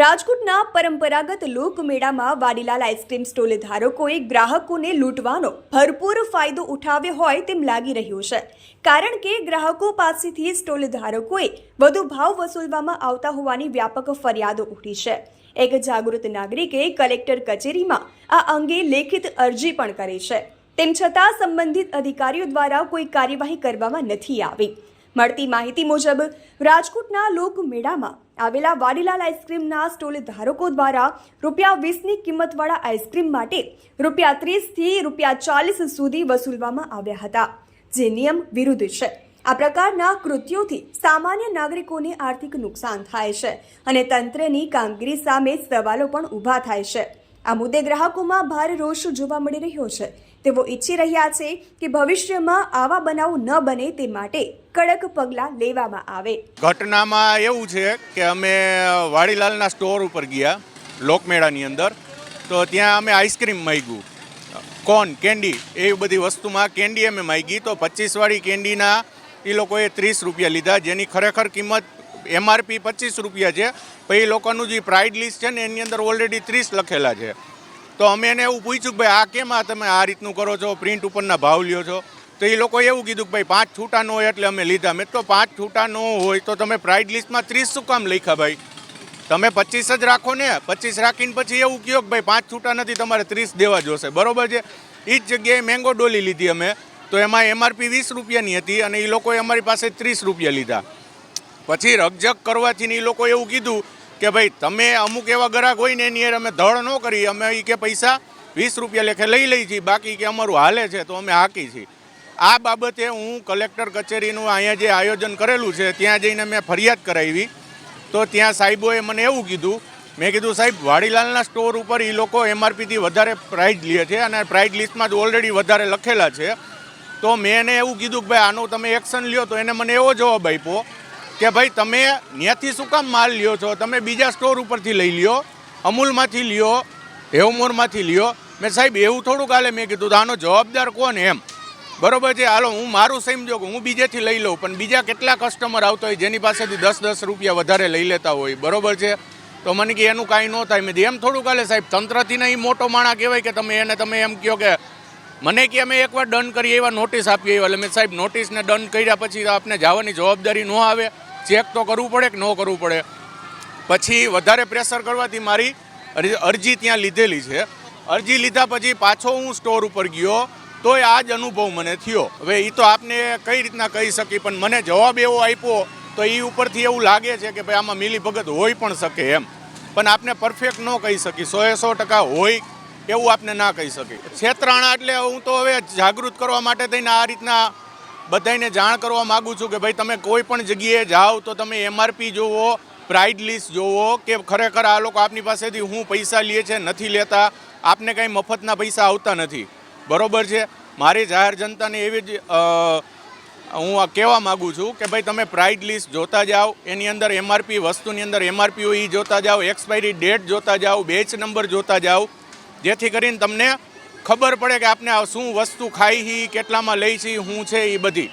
રાજકોટના પરંપરાગત લોકમેળામાં વાડીલાલ આઈસ્ક્રીમ સ્ટોલ ધારકોએ ગ્રાહકોને લૂંટવાનો ભરપૂર ફાયદો ઉઠાવ્યો હોય તેમ લાગી રહ્યું છે. કારણ કે ગ્રાહકો પાસેથી સ્ટોલ ધારકોએ વધુ ભાવ વસૂલવામાં આવતા હોવાની વ્યાપક ફરિયાદો ઉઠી છે. એક જાગૃત નાગરિકે કલેક્ટર કચેરીમાં આ અંગે લેખિત અરજી પણ કરી છે. તેમ છતાં સંબંધિત અધિકારીઓ દ્વારા કોઈ કાર્યવાહી કરવામાં નથી આવી. મળતી માહિતી મુજબ, રાજકોટના લોકમેળામાં આવેલા વાડીલાલ આઈસ્ક્રીમના સ્ટોલ ધારકો દ્વારા રૂપિયા વીસની કિંમતવાળા આઈસ્ક્રીમ માટે રૂપિયા ત્રીસથી રૂપિયા ચાલીસ સુધી વસૂલવામાં આવ્યા હતા. જે નિયમ વિરુદ્ધ છે. આ પ્રકારના કૃત્યોથી સામાન્ય નાગરિકોને આર્થિક નુકસાન થાય છે અને તંત્રની કામગીરી સામે સવાલો પણ ઊભા થાય છે. આ મુદ્દે ગ્રાહકોમાં ભારે રોષ જોવા મળી રહ્યો છે. તેઓ ઈચ્છી રહ્યા છે કે ભવિષ્યમાં આવા બનાવ ન બને તે માટે કડક પગલાં લેવામાં આવે. ઘટનામાં એવું છે કે અમે વાડીલાલના સ્ટોર ઉપર ગયા, લોકમેળાની અંદર. તો ત્યાં અમે આઈસ્ક્રીમ માગ્યું. કોન, કેન્ડી, એવી બધી વસ્તુમાં કેન્ડી અમે માગી. તો પચીસવાળી કેન્ડીના એ લોકોએ ત્રીસ રૂપિયા લીધા, જેની ખરેખર કિંમત એમઆરપી પચીસ રૂપિયા છે. પછી એ લોકોનું જે પ્રાઇડ લિસ્ટ છે ને, એની અંદર ઓલરેડી ત્રીસ લખેલા છે. તો અમે એને એવું પૂછ્યું કે ભાઈ, આ કેમ આ તમે આ રીતનું કરો છો? પ્રિન્ટ ઉપરના ભાવ લ્યો છો. તો એ લોકોએ એવું કીધું કે ભાઈ, પાંચ છૂટા ન હોય એટલે અમે લીધા. મેં તો પાંચ છૂટા ન હોય તો તમે પ્રાઇડ લિસ્ટમાં ત્રીસ શું કામ લખ્યા ભાઈ? તમે પચીસ જ રાખો ને, પચીસ રાખીને પછી એવું કહો કે ભાઈ, પાંચ છૂટા નથી, તમારે ત્રીસ દેવા જોશે. બરોબર છે? એ જ જગ્યાએ મેંગો ડોલી લીધી અમે. તો એમાં એમઆરપી વીસ રૂપિયાની હતી અને એ લોકોએ અમારી પાસે ત્રીસ રૂપિયા લીધા. પછી રકજક કરવાથી ને એ લોકો એવું કીધું કે ભાઈ, તમે અમુક એવા ગ્રાહક હોય ને એની અમે ધડ ન કરી, અમે એ કે પૈસા વીસ રૂપિયા લેખે લઈ લઈ છીએ, બાકી કે અમારું હાલે છે, તો અમે હાકી છીએ. આ બાબતે હું કલેક્ટર કચેરીનું અહીંયા જે આયોજન કરેલું છે, ત્યાં જઈને મેં ફરિયાદ કરાવી. તો ત્યાં સાહેબોએ મને એવું કીધું, મેં કીધું, સાહેબ, વાડીલાલના સ્ટોર ઉપર એ લોકો એમઆરપીથી વધારે પ્રાઇઝ લે છે અને પ્રાઇઝ લિસ્ટમાં જ ઓલરેડી વધારે લખેલા છે. તો મેં એને એવું કીધું કે, ભાઈ, આનું તમે એક્શન લ્યો. તો એને મને એવો જવાબ આપ્યો કે ભાઈ, તમે ત્યાંથી શું કામ માલ લ્યો છો? તમે બીજા સ્ટોર ઉપરથી લઈ લ્યો, અમૂલમાંથી લ્યો, હેવમોરમાંથી લ્યો. મેં સાહેબ, એવું થોડુંક હાલે મેં કીધું આનો જવાબદાર કોણ એમ? બરોબર છે, હાલો, હું મારું સમજો હું બીજેથી લઈ લઉં, પણ બીજા કેટલા કસ્ટમર આવતા હોય, જેની પાસેથી દસ દસ રૂપિયા વધારે લઈ લેતા હોય. બરોબર છે? તો મને કે એનું કાંઈ ન થાય. મેં એમ થોડું કાલે સાહેબ, તંત્રથી નહીં, મોટો માણા કહેવાય કે તમે એને, તમે એમ કહો કે, મને કે અમે એકવાર ડન કરીએ, એવા નોટિસ આપીએ. એટલે મેં સાહેબ નોટિસને ડન કર્યા પછી આપને જવાની જવાબદારી ન આવે. ચેક તો કરવું પડે કે ન કરવું પડે? પછી વધારે પ્રેશર કરવાથી મારી અરજી- ત્યાં લીધેલી છે. અરજી લીધા પછી પાછો હું સ્ટોર ઉપર ગયો, તોય આ જ અનુભવ મને થયો. હવે એ તો આપને કઈ રીતના કહી શકી, પણ મને જવાબ એવો આપ્યો, તો એ ઉપરથી એવું લાગે છે કે ભાઈ આમાં મિલી ભગત હોઈ પણ શકે એમ. પણ આપને પરફેક્ટ ન કહી શકી. સો એ સો ટકા હોય એવું આપને ના કહી શકી. છેતરાણા એટલે હું તો હવે જાગૃત કરવા માટે થઈને આ રીતના બધાને જાણ કરવા માગું છું કે ભાઈ, તમે કોઈ પણ જગ્યાએ જાઓ તો તમે એમઆરપી જોવો પ્રાઇડ લિસ્ટ જોવો કે ખરેખર આ લોકો આપની પાસેથી હું પૈસા લે છે, નથી લેતા, આપને કંઈ મફતના પૈસા આવતા નથી. બરોબર છે? મારી જાહેર જનતાને એવી જ હું કહેવા માગું છું કે ભાઈ, તમે પ્રાઇડ લિસ્ટ જોતા જાઓ, એની અંદર એમઆરપી વસ્તુની અંદર એમઆરપી હોય એ જોતા જાઓ એક્સપાયરી ડેટ જોતા જાઓ બેચ નંબર જોતા જાઓ, જેથી કરીને તમને ખબર પડે કે આપને શું વસ્તુ ખાઈ હી, કેટલામાં લઈ છે હું છે એ બધી.